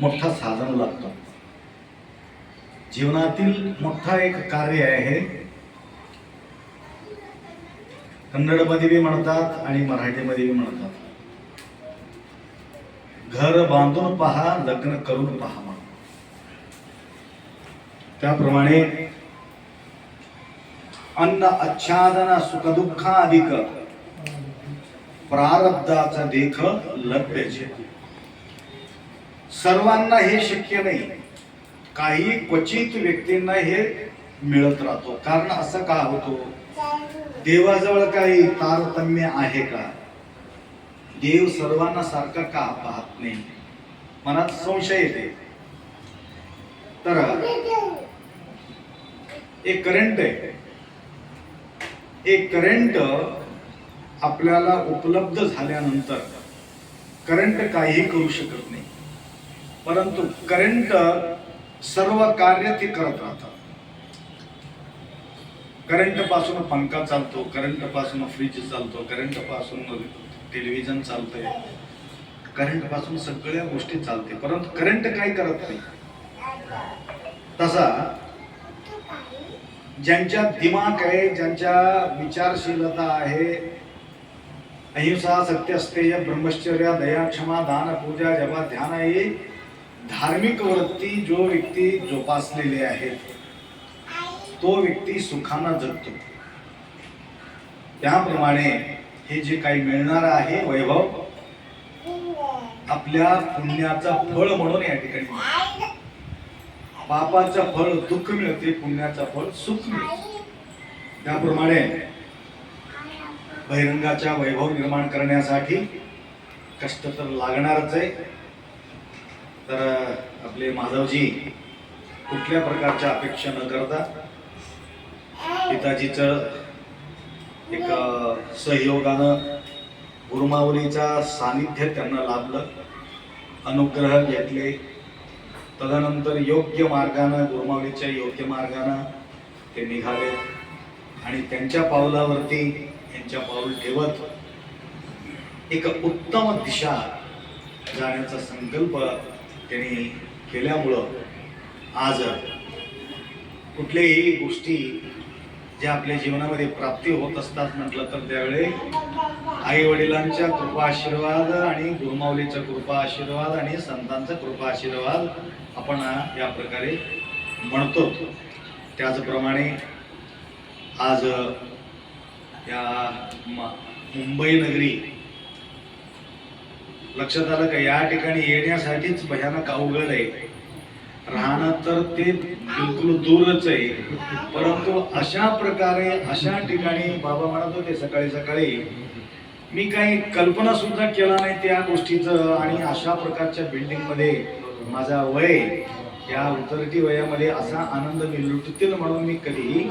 मोठा साधन लागतो. जीवनातील मोठा एक कार्य आहे. कन्नडमध्ये बी म्हणतात आणि मराठीमध्ये बी म्हणतात. घर बांधून पहा लग्न करून पहा म्हणून त्याप्रमाणे अन्न आच्छादन सुखदुःखाधिक प्रारब्धाचा देख लभ्यचे सर्वांना हे शक्य नाही. काही क्वचित व्यक्तींना हे मिळत राहतो. कारण असं का होतो? देवाजवळ काही तारतम्य आहे का? देव सर्वांना सारखा का पाहत नाही? मनात संशय येते. तर एक करंट आहे. एक करंट आपल्याला उपलब्ध झाल्यानंतर करंट काही करू शकत नाही. परंतु करंट सर्व कार्य ते करत राहतात. करंटपासून पंखा चालतो करंटपासून फ्रीज चालतो करंटपासून टेलिव्हिजन चालतंय. करंटपासून सगळ्या गोष्टी चालते. परंतु करंट काही करत नाही. तसा ज्यांच्या दिमाग आहे ज्यांच्या विचारशीलता आहे अहिंसा सत्य अस्तेय ब्रह्मश्चर्या दया क्षमा दान पूजा जपा ध्यान हे धार्मिक वृत्ती जो व्यक्ती जोपासलेले आहेत तो व्यक्ती सुखांना जगतो. त्याप्रमाणे हे जे काही मिळणार आहे वैभव आपल्या पुण्याचा फळ म्हणून या ठिकाणी पापाचं फळ दुःख मिळते पुण्याचं फळ सुख मिळते. त्याप्रमाणे बहिरंगाच्या वैभव निर्माण करण्यासाठी कष्ट तर लागणारच आहे. तर आपले माधवजी कुठल्या प्रकारच्या अपेक्षा न करता पिताजीचं एक सहयोगानं गुरुमाऊलीचा सानिध्य त्यांना लाभलं. अनुग्रह घेतले. तदनंतर योग्य मार्गानं गुरुमाऊलीच्या योग्य मार्गानं ते निघाले. आणि त्यांच्या पावलावरती यांच्या पाऊल ठेवत एक उत्तम दिशा जाण्याचा संकल्प त्यांनी केल्यामुळं आज कुठल्याही गोष्टी ज्या आपल्या जीवनामध्ये प्राप्ती होत असतात म्हटलं तर त्यावेळी आई वडिलांच्या कृपा आशीर्वाद आणि गुरुमाऊलीचा कृपा आशीर्वाद आणि संतांचा कृपा आशीर्वाद आपण या प्रकारे म्हणतो. त्याचप्रमाणे आज या म- मुंबई नगरी लक्षात आलं का? या ठिकाणी येण्यासाठीच भयानक अवघड आहे. राहणं तर ते बिलकुल दूरच आहे. परंतु अशा प्रकारे अशा ठिकाणी बाबा म्हणत होते सकाळी सकाळी मी काही कल्पना सुद्धा केला नाही त्या गोष्टीचं आणि अशा प्रकारच्या बिल्डिंगमध्ये माझा वय या उतरती वयामध्ये असा आनंद मी लुटतील म्हणून मी कधीही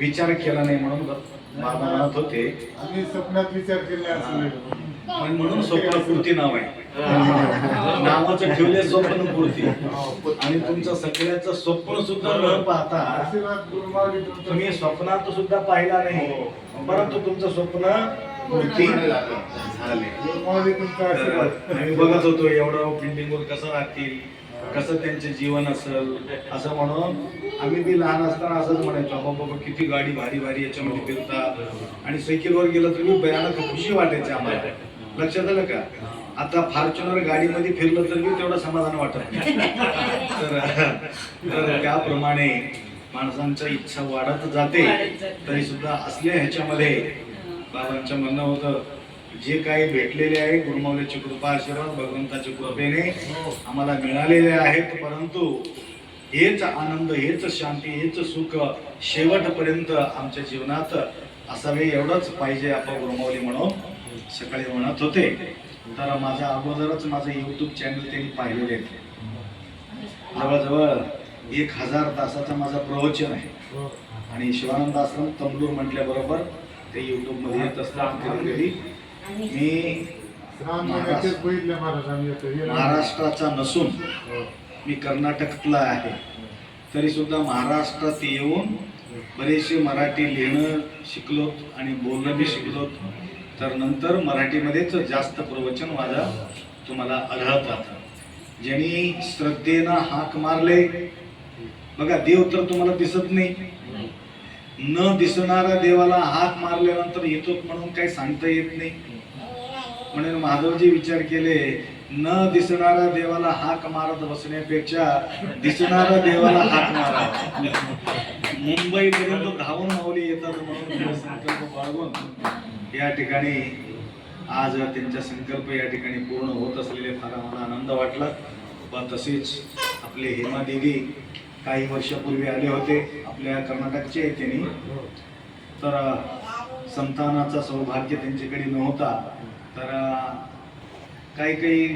विचार केला नाही म्हणून बाबा म्हणत होते. आम्ही स्वप्नात विचार केला पण म्हणून स्वप्नपूर्ती नाव आहे. नावाचं ठेवले स्वप्नपूर्ती. आणि तुमचं सगळ्याचं स्वप्न सुद्धा न पाहता तुम्ही स्वप्नात सुद्धा पाहिला नाही. परंतु तुमचं स्वप्न पूर्ती झाले. तुमचा आम्ही बघत होतो एवढं बिल्डिंगवर कसं राहतील कसं त्यांचे जीवन असेल असं म्हणून आम्ही बी लहान असताना असंच म्हणायचो बाबा बाबा किती गाडी भारी भारी याच्यामध्ये फिरतात. आणि सायकलवर गेलं तर मी भयानक खुशी वाटायची आम्हाला. लक्षात आलं का? आता फॉर्च्युनर गाडीमध्ये फिरलं तर मी तेवढं समाधान वाटत नाही. तर त्याप्रमाणे माणसांच्या इच्छा वाढत जाते तरी सुद्धा असल्या ह्याच्यामध्ये बाबांचं म्हणणं होतं जे काही भेटलेले आहे गुरुमाऊलीची कृपा आशीर्वाद भगवंताच्या कृपेने आम्हाला मिळालेले आहेत परंतु हेच आनंद हेच शांती हेच सुख शेवटपर्यंत आमच्या जीवनात असावे एवढंच पाहिजे आपण गुरुमाऊली म्हणून. सकाळी म्हणत होते तर माझ्या अगोदरच माझं युट्यूब चॅनल त्यांनी पाहिलेले आहेत जवळजवळ एक हजार तासाचं माझं प्रवचन आहे. आणि शिवानंद आश्रम तंबूर म्हटल्याबरोबर ते युट्यूबमध्ये येत असतात कधी मी महाराष्ट्राचा नसून मी कर्नाटकातला आहे. तरी सुद्धा महाराष्ट्रात येऊन बरेचसे मराठी लिहिणं शिकलो आणि बोलणं बी शिकलोत. तर नंतर मराठीमध्येच जास्त प्रवचन माझं तुम्हाला आढळतात ज्यांनी श्रद्धेनं हाक मारले बघा देव तर तुम्हाला दिसत नाही. न दिसणाऱ्या देवाला हाक मारल्यानंतर येतो म्हणून काही सांगता येत नाही. म्हणून माधवजी विचार केले न दिसणाऱ्या देवाला हाक मारत बसण्यापेक्षा दिसणाऱ्या देवाला हाक मारा. मुंबईपर्यंत धावून माऊली येतात म्हणून संकल्प बाळगून. या ठिकाणी आज त्यांचा संकल्प या ठिकाणी पूर्ण होत असलेले फार आम्हाला आनंद वाटला. व तसेच आपले हेमा देवी काही वर्षापूर्वी आले होते आपल्या कर्नाटकचे त्यांनी. तर संतानाचा सौभाग्य त्यांच्याकडे नव्हता. तर काही काही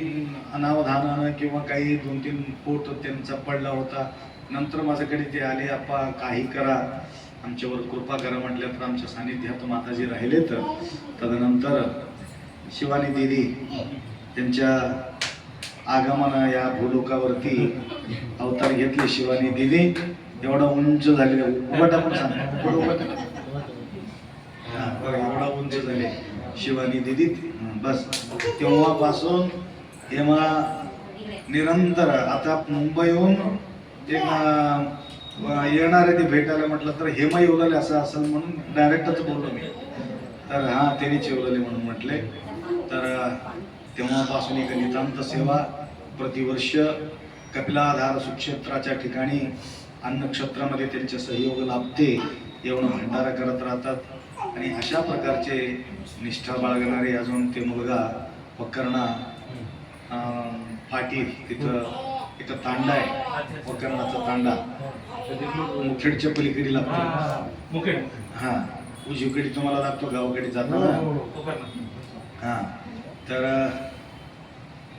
अनावधानानं किंवा काही दोन तीन पोट त्यांचा पडला होता. नंतर माझ्याकडे ते आले आप्पा काही करा. आमच्यावर कृपा करा म्हटल्या तर आमच्या सानिध्यात माताजी राहिले तर तदनंतर शिवानी दिदी त्यांच्या आगमन या भूलोकावरती अवतार घेतले शिवानी दिदी. एवढा उंच झाले. उभट आपण सांग. एवढा उंच झाले शिवानी दिदी. बस. तेव्हापासून हेमा निरंतर आता मुंबईहून एक येणार आहे ते भेटायला म्हटलं तर हेमा येवलेले असं असेल म्हणून डायरेक्टच बोललो मी. तर हां त्यांनीच येवलेले म्हणून म्हटले. तर तेव्हापासून एक नितांत सेवा प्रतिवर्ष कपिलाधार सुक्षेत्राच्या ठिकाणी अन्नक्षेत्रामध्ये त्यांचे सहयोग लाभते एवढं भंडारा करत राहतात. आणि अशा प्रकारचे निष्ठा बाळगणारे अजून ते मुलगा पकर्णा पाटील तिथं इथं तांडा आहे वकर्णाचा तांडा. मुखेडच्या पलीकडे लागतो. हा उजवीकडे तुम्हाला लागतो गावाकडे जाताना हा तर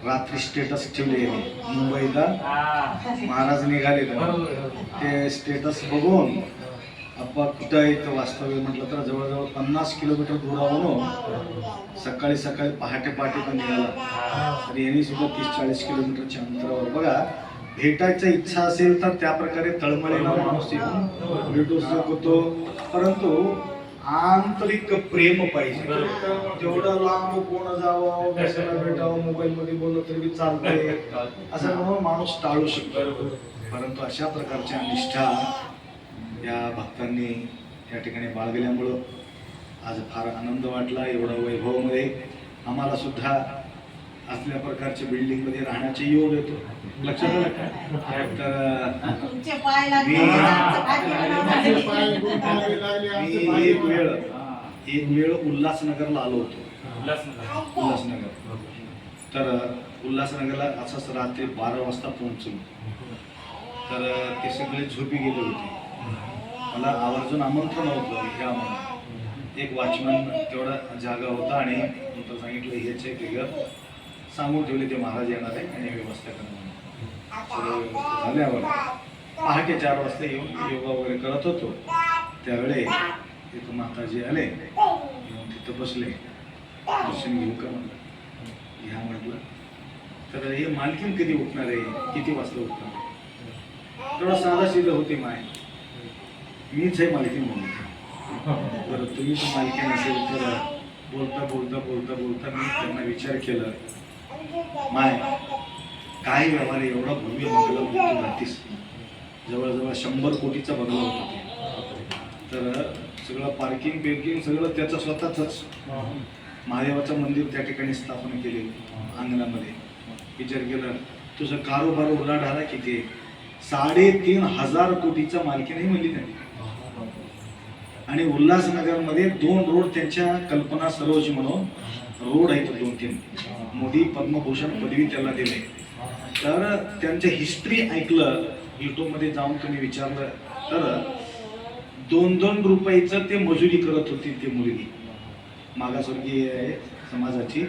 रात्री स्टेटस ठेवले मुंबईला महाराज निघाले ते स्टेटस बघून आप्पा कुठं आहे इथं वास्तव्य म्हटलं तर जवळजवळ पन्नास किलोमीटर दूरावरून सकाळी सकाळी पहाटे पहाटे पण निघाला. तर यांनी सुद्धा तीस चाळीस किलोमीटरच्या अंतरावर. बघा भेटायची इच्छा असेल तर त्या प्रकारे तळमळीला माणूस येऊन भेटू शकतो. परंतु आंतरिक प्रेम पाहिजे. तेवढं लांब कोण जावं कशाला भेटावं मोबाईल मध्ये बोललं तरी बी चालतंय. असं म्हणून माणूस टाळू शकतो. परंतु अशा प्रकारच्या निष्ठा या भक्तांनी या ठिकाणी बाळगल्यामुळं आज फार आनंद वाटला. एवढा वैभवमध्ये आम्हाला सुद्धा असल्या प्रकारच्या बिल्डिंगमध्ये राहण्याचे योग येतो. लक्षात आलं? तर तुमचे पाय लागले. मी- एक. वेळ एक वेळ उल्हासनगरला आलो होतो. उल्हासनगर. तर उल्हासनगरला असंच रात्री बारा वाजता पोहोचलो. तर ते सगळे झोपी गेले होते. मला आवर्जून आमंत्रण होतं ह्या म्हणून. एक वॉचमन तेवढा जागा होता आणि नंतर सांगितलं हेच आहे सांगून ठेवले ते महाराज येणार आहे आणि व्यवस्था करणार झाल्यावर पहाटे चार वाजता येऊन योगा वगैरे करत होतो. त्यावेळे तिथं माताजी आले येऊन तिथं बसले. दर्शन घेऊ का म्हणलं? घ्या म्हटलं. तर हे मालकीन कधी उठणार आहे? किती वाजता उठणार? आहे साधा शिल्ल होते माय. मीच आहे मालकी म्हणून. तर तुम्ही पण मालकी नसेल तर बोलता बोलता बोलता बोलता मी त्यांना विचार केला. माय काय व्यवहार आहे? एवढा भव्य बंगला होतो राहतीस. जवळजवळ शंभर कोटीचा बंगला होता तर सगळं पार्किंग बिर्किंग सगळं त्याचं स्वतःच महादेवाचं मंदिर त्या ठिकाणी स्थापन केले अंगणामध्ये. विचार केला तुझं कारोबार उलाढाला किती साडेतीन हजार कोटीचा मालकी नाही म्हणली त्यांनी. आणि उल्हासनगरमध्ये दोन रोड त्यांच्या कल्पना सरोज म्हणून रोड आहेत दोन तीन. मोदी पद्मभूषण पदवी त्याला दिले. तर त्यांचं हिस्ट्री ऐकलं यूट्यूबमध्ये जाऊन तुम्ही विचारलं तर दोन दोन रुपयाचं ते मजुरी करत होती ती मुलगी. मागासवर्गीय आहे समाजाची.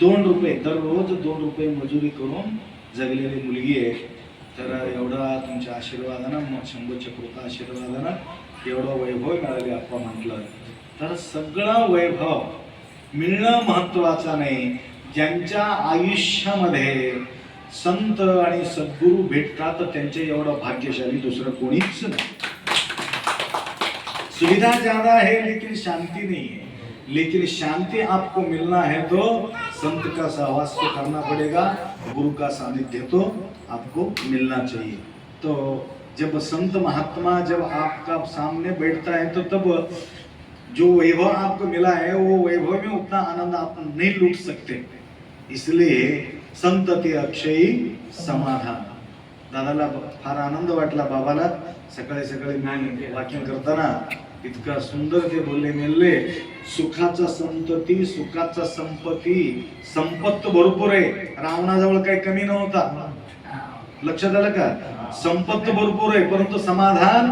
दोन रुपये दररोज दोन रुपये मजुरी करून जगलेली मुलगी आहे. तर एवढा तुमच्या आशीर्वादानं मग शंभूच्या कृपा आशीर्वादानं एवढं वैभव मिळाले आपण म्हटलं तर. सगळं वैभव मिळणं महत्वाचं नाही. ज्यांच्या आयुष्यामध्ये संत आणि सद्गुरू भेटतात त्यांचे एवढं भाग्यशाली दुसरं कोणीच नाही. सुविधा ज्यादा है लेकिन शांती नहीं है लेकिन शांति आपको मिलना है तो संत का सहवास तो करना पड़ेगा गुरु का सानिध्य तो आपको मिलना चाहिए. तो जब संत महात्मा जब आपका सामने बैठता है तो तब जो वैभव आपको मिला है वो वैभव में उतना आनंद आप नहीं लूट सकते। इसलिए संत ते अक्षयी समाधान। दादाला फार आनंद वाटला बाबाला। सकाळी सकाळी मी वाचन करताना इतका सुंदर ते बोलले मेलले सुखाचा संतती सुखाचा संपत्ती संपत्त भरपूर आहे. रावणाजवळ काही कमी नव्हता. लक्षात आलं का? संपत्त भरपूर आहे परंतु समाधान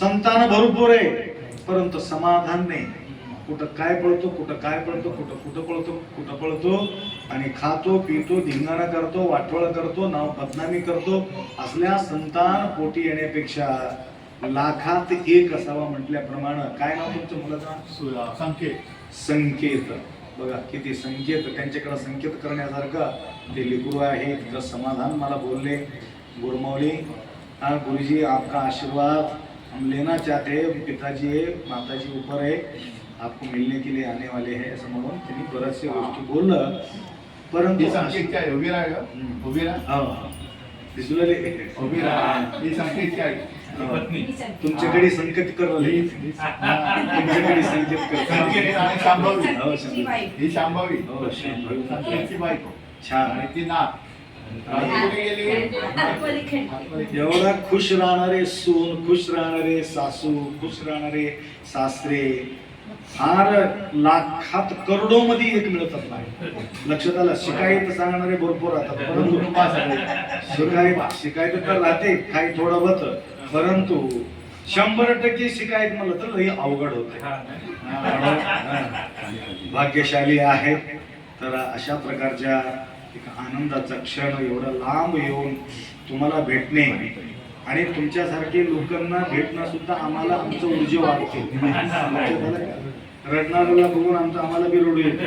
संतान भरपूर आहे परंतु समाधान नाही. कुठं काय पळतो कुठं काय पळतो कुठं कुठं पळतो कुठं पळतो आणि खातो पितो धिंगाणा करतो वाटोळ करतो नाव बदनामी करतो असल्या संतान पोटी येण्यापेक्षा लाखात एक असावा म्हटल्याप्रमाणे. काय नाव तुमचं मुलाचं? संकेत. संकेत. बघा किती संकेत त्यांच्याकडे संकेत करण्यासारखं ते लेकरू आहे. इतकं समाधान मला बोलले गुरुमौली हाँ गुरुजी आपका आशीर्वाद हम लेना चाहते हैं पिताजी है माताजी ऊपर है आपको मिलने के लिए आने वाले हैं असं म्हणून त्यांनी बऱ्याचशा गोष्टी बोललं. परंतु संकेत काय उभी राहा. उभी राहा. हा. दिसलेले उभी राहा. ही संकेत काय तुमच्याकडे संकेत करले ही-. तुमच्याकडे संकेत आणि शांभवी. हो. ही शांभवी. हो, शांभवी. संकेतची बायको. छान. आणि ती कुठे गेली? एवढा खुश राहणारे सून खुश राहणारे सासू खुश राहणारे सासरे. फार लाखात करोडो मध्ये एक मिळतात नाही लक्षात आलं? शिकायत सांगणारे भरपूर राहतात. परंतु शिकायत शिकायत तर राहते. काही थोडं होत. परंतु शंभर टक्के शिकायत म्हणलं तर लई अवघड होते. भाग्यशाली आहे. तर अशा प्रकारच्या एक आनंदाचा क्षण एवढा लांब येऊन तुम्हाला भेटणे आणि तुमच्यासारखे लोकांना भेटणं सुद्धा आम्हाला आमचं ऊर्जा वाढते. रडणाऱ्याला बघून आमचं आम्हाला बी रडू येते.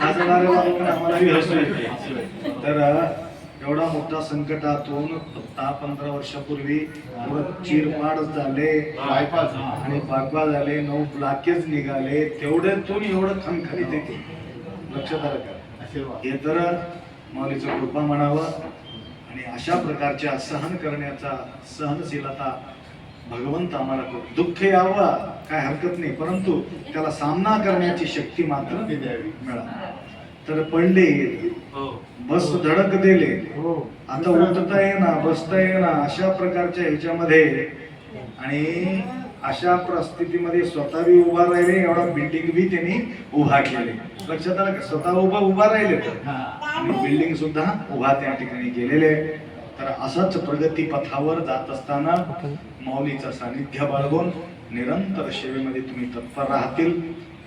हसणाऱ्याला बघून आम्हाला बी हसू येते. तर एवढा मोठा संकटातून दहा पंधरा वर्षापूर्वी चिरपाड झाले. आणि पाकवा झाले नऊ ब्लाकेज निघाले तेवढ्यातून एवढं खणखणीत येते. लक्षात आलं का? आशीर्वाद. हे तर माऊलीचं कृपा म्हणावं. आणि अशा प्रकारच्या सहन करण्याचा सहनशीलता भगवंत आम्हाला करू. दुःख यावं काय हरकत नाही. परंतु त्याला सामना करण्याची शक्ती मात्र ती द्यावी. मिळा तर पडले बस धडक दिले. हो. आता उठता येईना बसता येईना अशा प्रकारच्या ह्याच्यामध्ये आणि अशा परिस्थितीमध्ये स्वतः बी उभा राहिले एवढा बिल्डिंग बी त्यांनी उभा केले. लक्षात आलं का? स्वतः उभा उभा राहिले तर. हा. आणि बिल्डिंग सुद्धा उभा त्या ठिकाणी गेलेले आहे. तर असंच प्रगती पथावर जात असताना माऊलीचं सानिध्य बाळगून निरंतर सेवेमध्ये तुम्ही तत्पर राहतील.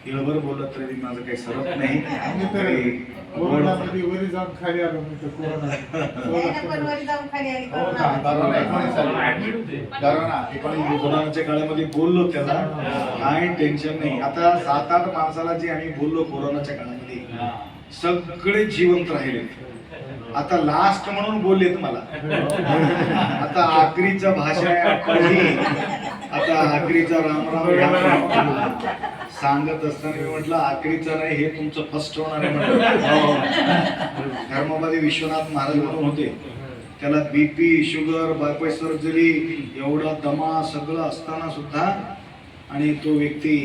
हिळभर बोलत तरी माझं काही सरत नाही. आम्ही तर तरी कोरोनामध्ये वरी जाऊन खाली आलो मी तर यायला पण कोरोना वरी जाऊन खाली आली हो कोरोनाच्या काळामध्ये बोललो त्याला काही टेन्शन नाही. आता सात आठ माणसाला जे आम्ही बोललो कोरोनाच्या काळामध्ये सगळे जिवंत राहिले. आता लास्ट म्हणून बोललेत मला. आता आखरीचा भाषा. आता आखरीचा राम राम राम सांगत असताना मी म्हटलं आखरीचा नाही हे तुमचं फर्स्ट होणार आहे. म्हटलं धर्मवादी विश्वनाथ महाराज म्हणून होते. त्याला बीपी शुगर बायपाय सर्जरी एवढा दमा सगळं असताना सुद्धा आणि तो व्यक्ती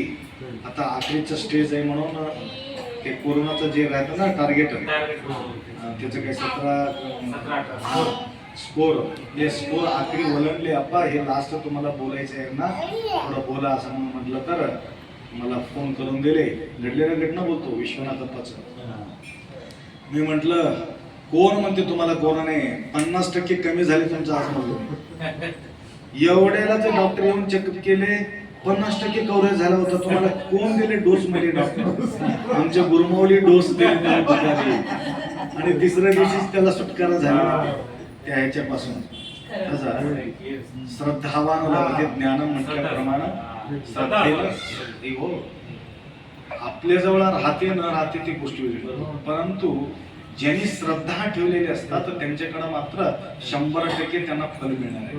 आता आखरीचं स्टेज आहे म्हणून ते कोरोनाचं जे राहतं ना टार्गेट त्याचं काही सतरा स्कोर हे स्कोर आखरी ओलांडले अप्पा हे लास्ट तुम्हाला बोलायचं आहे ना थोडं बोला असं म्हणून म्हटलं तर मला फोन करून दिले. घडलेलं घटना बोलतो विश्वनाथ अप्पाचं मी म्हंटल कोण म्हणते तुम्हाला कोणाने? पन्नास टक्के कमी झाले तुमचं आज म्हणलं एवढ्याला ते डॉक्टर येऊन चेकअप केले पन्नास टक्के कव्हरेज झाला होता. तुम्हाला कोण दिले डोस मध्ये डॉक्टर आमच्या गुरुमावली डोस दिले आणि तिसऱ्या दिवशीच त्याला सुटकारा झाला. त्या ह्याच्यापासून. श्रद्धावान ज्ञान म्हटल्याप्रमाणे. हो राहते न राहते ती गोष्टी वेगळी. परंतु ज्यांनी श्रद्धा ठेवलेली असतात तर त्यांच्याकडे मात्र शंभर टक्के त्यांना फल मिळणार आहे.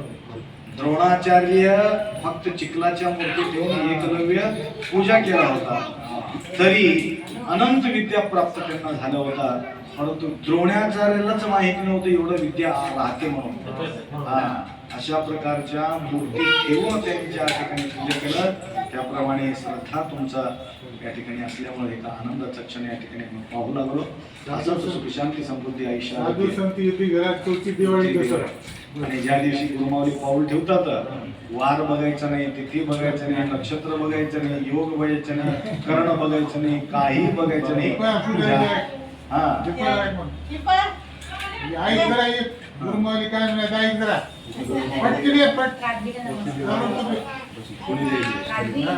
द्रोणाचार्य फक्त चिखलाच्या मूर्ती ठेवून एकलव्य पूजा केला होता. तरी अनंत विद्या प्राप्त त्यांना झाल्या होता. परंतु द्रोणाचार्यालाच माहिती नव्हतं एवढं विद्या राहते म्हणून. हा. अशा प्रकारच्या मूर्ती ठेवून त्यांच्या ठिकाणी पूजा केलं त्याप्रमाणे श्रद्धा तुमचा या ठिकाणी असल्यामुळे एका आनंदाचा क्षण या ठिकाणी आपण पाहू लागलो. असंच सुख शांती समृद्धी दसरा. आणि ज्या दिवशी गुरुमावली पाऊल ठेवतात वार बघायचं नाही तिथी बघायचं नाही नक्षत्र बघायचं नाही योग बघायचं नाही कर्ण बघायचं नाही काही बघायचं नाही. ज्या- हा. गुरुमावली काय म्हणत आई जरा पटकन ये, पट? कोणी द्यायचे?